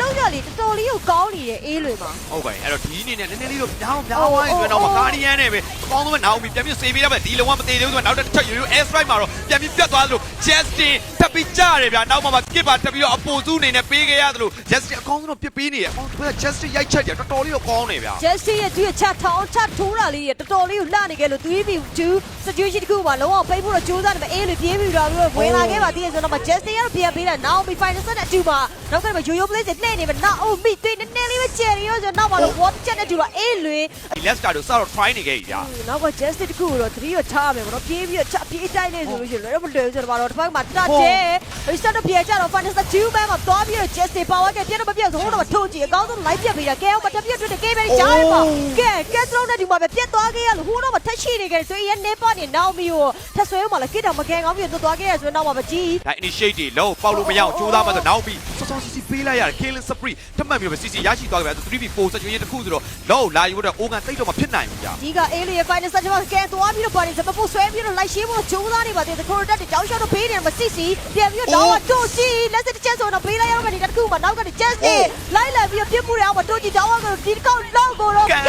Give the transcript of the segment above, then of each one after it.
လုံးရလေတော်တော်လေးကိုကောင်းနေတယ်အေးလွေမှာ ဟုတ်ပါရဲ့အဲ့တော့ဒီအနေနဲ့နည်းနည်းလေးတော့ပြောင်းပြောင်းသွားရင်ဆိုတော့မကာဒီယန်နဲ့ပဲအကောင်းဆုံးပဲနောက်ပြီးပြန်ပြီးစေးပေးရမယ်ဒီလုံးဝမသေးသေးဘူးဆိုတော့နောက်တစ်ချက်ရိုးရိုး air strike မှာတော့ပြန်ပြီးပြတ်သွားသလို Justin တက်ပြီးကြရတယ်ဗျာနောက်မှမှကစ်ပါတက်ပြီးတော့အပိုစုအနေနဲ့ပေးခဲ့ရသလို Justin အကောင်းဆုံးတော့ပြစ်ပေးနေရအောင်သူက Justin ရိုက်ချက်တယ်တော်တော်လေးတော့ကောင်းနေဗျာဂျက်စီရဲ့သူ့ရဲ့ချက်ထောင်းချက်ထိုးတာလေးတော်တော်လေးကိုလှနေခဲ့လို့ 3v2 situation တစ်ခုမှာလုံးဝပိတ်ဖို့တော့ကြိုးစားနေမှာအေးလွေပြေးပြီးတော့ဝင်လာခဲ့ပါသေးတယ်ဆိုတော့မှဂျက်စီကတော့ပြန်ပေးတာနောက်ပြီး final set နဲ့အတူမှာနောက်ကမှရိုးရိုး play နဲ့နှိမ့်နေမှာနောက်အိုမီတွေ့နည်းနည်းလေးပဲချယ်ရီရောဆိုတော့နောက်မှာတော့ water jet နဲ့တူတော့အေးလွေဒီ Leicester တို့စတော့ try နေခဲ့ပြီဗျာနောက်က just တခုကိုတော့3ရောထားမယ်ဗောနော်ပြေးပြီးတော့ချက်ပြေးတိုက်နေဆိုလို့ရှိရင်လည်းမလွယ်ဘူးဆိုတော့တော့တစ်ဖက်မှာတတ်တယ်ဘယ်စတော့ပြေးကြတော့ final set 2ဘဲမှာသွားပြီးတော့ just ပါဝါကပြတ်တော့မပြတ်ဆိုတော့ထိုးကြည့်အကောင်းဆုံး live ပြတ်ပြီးတာကဲအောင်မတက်ပြတ်တွေ့တယ်ကဲပဲကြားရပါကဲကဲစလုံးနဲ့ဒီမှာပဲပြတ်သွားခဲ့ရလို့ဟိုတော့မထက်ရှိနေခဲ့ဆိုရင်နေပေါ့နေနောက်မီကိုထက်ဆွဲဦးမှာလည်းကစ်တော့မကဲကောင်းပြီးတော့သွားခဲ့ရဆိုတော့နောက်မှာမကြည့်ဒါ initiate တွေလုံးပေါက်လို့မရအောင်ကြိုးစားမှဆိုနောက်ပြီးစောစောစီစီပေးလိုက်ရတယ် killing spree တတ်မှတ်ပြီးတော့ CC ရရှိသွားကြပြီဆို 3v4 situation တစ်ခုဆိုတော့လုံးလာယူတော့ organ တိတ်တော့မဖြစ်နိုင်ဘူးဗျာဒီကအေးလေးရဲ့ final set မှာကဲသွားပြီးတော့ပါနေစမဖို့ဆွဲပြီးတော့လိုက်ရှင်းဖို့ကြိုးစားနေပါသေးတယ်ခိုရတက်တောင်းရှော့တော့ပေးနေမှာစစ်စီပြန်ပြီးတော့တော့တို့စီလက်စစ်တစ်ချက်ဆိုတော့ပေးလိုက်ရတော့ကနေတစ်ခုမှနောက်ကနေ just လိုက်လာပြီးတော့ပြစ်မှုရအောင်မတို့ကြည့်တောင်းအောင်ဒီကောက်လောက်ကိုတော့ကန်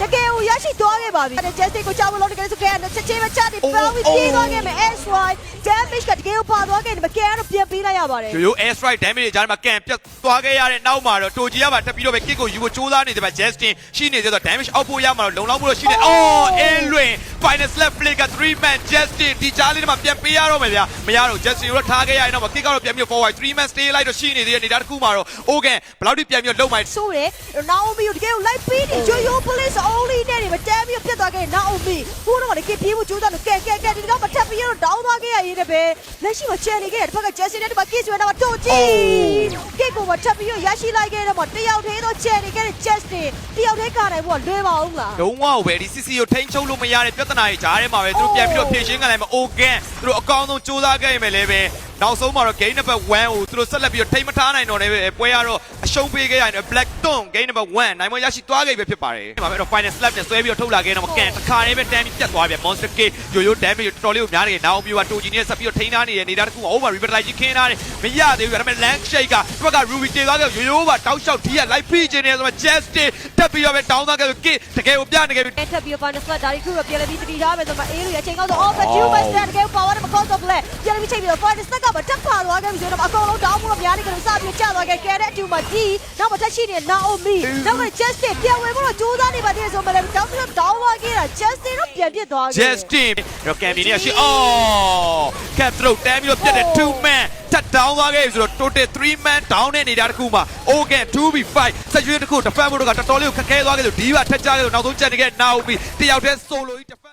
တကယ်ကိုရရှိသွားခဲ့ပါပြီတဲ့ just ကိုချောင်းလို့တကယ်ဆိုကန်ချက်ချင်းမချတယ်ပေါင်းပြီးပြေးသွားခဲ့မယ် S right damage ကတကယ်ကိုပါသွားခဲ့တယ်မကန်တော့ပြန်ပေးလိုက်ရပါတယ်ရိုးရိုး air strike damage တွေကြားထဲမှာကန်ပြတ်သွားခဲ့ရတဲ့နောက်မှာတော့တိုဂျီကပါတက်ပြီးတော့ပဲ kick ကိုယူဖို့ကြိုးစားနေတယ်ဗျ Justin ရှိနေသေးတော့ damage အောက်ဖို့ရမှာတော့လုံလောက်မှုတော့ရှိတယ်အော်အင်းလွင် final slap play က3 man Justin ဒီကြားလေးထဲမှာပြန်ပေးရတော့မယ်ဗျာမရတော့ Justin ကိုထားခဲ့ရရင်တော့ kick ကတော့ပြန်ပြီး forward 3 man stay လိုက်တော့ရှိနေသေးတဲ့နေတာတစ်ခုမှာတော့ Ogan ဘယ်လောက်ထိပြန်ပြီးလုံမိုက်ဆိုတယ်နာအိုမီကိုတကယ်ကိုလိုက်ပြီးနေဂျိုယို police only နဲ့နေမတမ်းပြီးပြတ်သွားခဲ့နာအိုမီဟိုတော့လေကပြေးဖို့ကြိုးစားလို့ကဲကဲကဲဒီတော့မထပ်ပြီးတော့ဒေါင်းသွားခဲ့ရရေးတယ်ပဲလက်ရှိမှာချယ်နေခဲ့တဲ့ဘက်ကဂျက်စီနဲ့ဒီမှာ kiss ဝင်တော့တို့ကြည့် ကစ်ကိုမထပ်ပြီးရရှိလိုက်ခဲ့တော့မှတယောက်သေးတော့ချယ်နေခဲ့တဲ့ Justin တယောက်သေးကနိုင်ဖို့လွယ်ပါအောင်လားလုံးဝပဲဒီ CC ကိုထိန်းချုပ်လို့မရတဲ့ပြဿနာတွေကြားထဲမှာပဲသူတို့ပြန်ပြီးတော့ဖြေရှင်းกันလိုက်မှာ Ogan သူတို့အကောင်းဆုံးစူးစမ်းခဲ့ရမယ်လေပဲနောက်ဆုံးမှာတော့ game number 1ကိုသူတို့ဆက်လက်ပြီးတော့ထိန်းမထားနိုင်တော့လည်းပဲပွဲရတော့အ ရှုံးပေးခဲ့ရတယ် Black Tom game number 1နိုင်မရရှိသွားခဲ့ပြီဖြစ်ပါတယ်ဒီမှာပဲတော့ final slap နဲ့ဆွဲပြီးတော့ထုတ်လာခဲ့တော့ကန်တစ်ခါတည်းပဲတန်းပြီးပြတ်သွားပြီ Monster K ရိုးရိုး damage တော်တော်လေးကိုများနေတယ်နောက်ပြီးတော့တိုဂျီနဲ့ဆက်ပြီးတော့ထိန်းထားနေတဲ့နေတာတစ်ခု over revitalize ခင်းထားတယ်မရသေးဘူးဒါပေမဲ့ land shake ကဒီဘက်က Ruby တေသွားခဲ့ရိုးရိုးပါတောက်လျှောက်ဒီက light ဖိချင်နေဆိုတော့ Justin တက်ပြီးတော့ပဲတောင်းသားခဲ့ဆိုကတကယ်ကိုပြနေခဲ့ပြီထပ်ပြီး final flat ဒါရီခုတော့ပြန်လည်းပြီးတတိထားမယ်ဆိုမှအေးလို့ရချိန်ကောင်းဆို off the two by stand ကဲ power နဲ့ because of play ပြန်ပြီးချိန်ပြီးတော့ final flat ကမတက်ခါသွားခဲ့ပြီဆိုတော့အကုန်လုံးတောင်းမှုတော့များနေကြလို့စပြီးကျသွားခဲ့ကဲတဲ့အတူမှာဒီနောက်မှာတက်ရှိနေတဲ့ Naomi နောက်က Justin ပြန်ဝင်ဖို့တော့ကြိုးစားနေပါသေးတယ်ဆိုမှလည်းတောင်းပြီးတော့တောင်းသွားခဲ့တာ Justin တော့ပြန်ပြစ်သွားခဲ့ Justin တော့ကမ်ပီနေရရှိအော်ကပ်သရုတ်တန်းပြီးတော့ပြတ်တဲ့2 man တက်တောင်းသွားခဲ့ပြီဆိုတော့ total 3 man down နဲ့နေတာတစ်ခုမှာ Ogan 2v5 ဆက်ရွေးတစ်ခု defend ဖို့တော့တော်တော်လေးကိုခက်ခဲသွားခဲ့လို့ဒီပါထက်ကြခဲ့လို့နောက်ဆုံးချက်နေခဲ့ Naomi တယောက်တည်း solo ကြီး defend